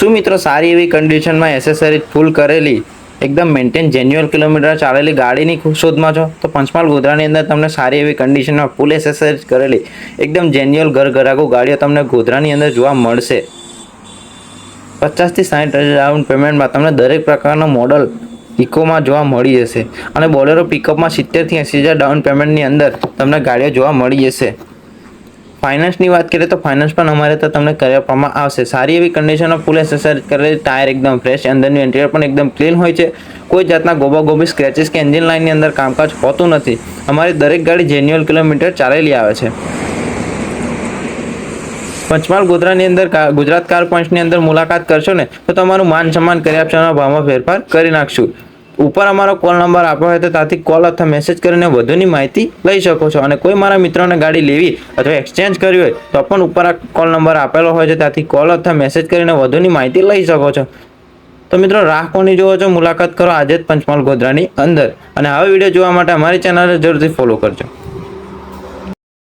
શું મિત્રો સારી એવી કન્ડિશનમાં એસેસરીઝ ફૂલ કરેલી, એકદમ મેન્ટેન જેન્યુઅલ કિલોમીટર ચાલેલી ગાડીની શોધમાં છો? તો પંચમહાલ ગોધરાની અંદર તમને સારી એવી કન્ડિશનમાં ફૂલ એસેસરીઝ કરેલી, એકદમ જેન્યુઅલ ઘર ઘરાકો ગાડીઓ તમને ગોધરાની અંદર જોવા મળશે. પચાસથી સાઠ હજાર ડાઉન પેમેન્ટમાં તમને દરેક પ્રકારનો મોડલ ઇકોમાં જોવા મળી જશે. અને બોલેરો પિકઅપમાં સિત્તેરથી એંસી હજાર ડાઉન પેમેન્ટની અંદર તમને ગાડીઓ જોવા મળી જશે. ફાઇનાન્સની વાત કરીએ તો ફાઇનાન્સ પણ અમારે તો તમને કરી આપવામાં આવશે. સારી એવી કન્ડિશનમાં ફૂલ એસેસર કરેલી ટાયર એકદમ ફ્રેશ અંદરનું ઇન્ટિરિયર પણ એકદમ ક્લીન હોય છે. કોઈ જાતના ગોબા ગોબી સ્ક્રેચિસ કે એન્જિન લાઇનની અંદર કામકાજ હોતું નથી. અમારી દરેક ગાડી જેન્યુઅલ કિલોમીટર ચાલેલી આવે છે. પંચમહાલ ગોધરાની અંદર ગુજરાત કાર પોઈન્ટની અંદર મુલાકાત કરશો ને, તો તમારું માન સન્માન કરી આપશો ભાવમાં ફેરફાર કરી નાખશું. ઉપર અમારો કોલ નંબર આપ્યો હોય તો ત્યાંથી કોલ અથવા મેસેજ કરીને વધુની માહિતી લઈ શકો છો. અને કોઈ મારા મિત્રોને ગાડી લેવી અથવા એક્સચેન્જ કરવી હોય તો પણ ઉપર આ કોલ નંબર આપેલો હોય છે. ત્યાંથી કોલ અથવા મેસેજ કરીને વધુની માહિતી લઈ શકો છો. તો મિત્રો, રાહ કોની જોવો છો? મુલાકાત કરો આજે જ પંચમહાલ ગોધરાની અંદર. અને હવે વીડિયો જોવા માટે અમારી ચેનલને જરૂરથી ફોલો કરજો.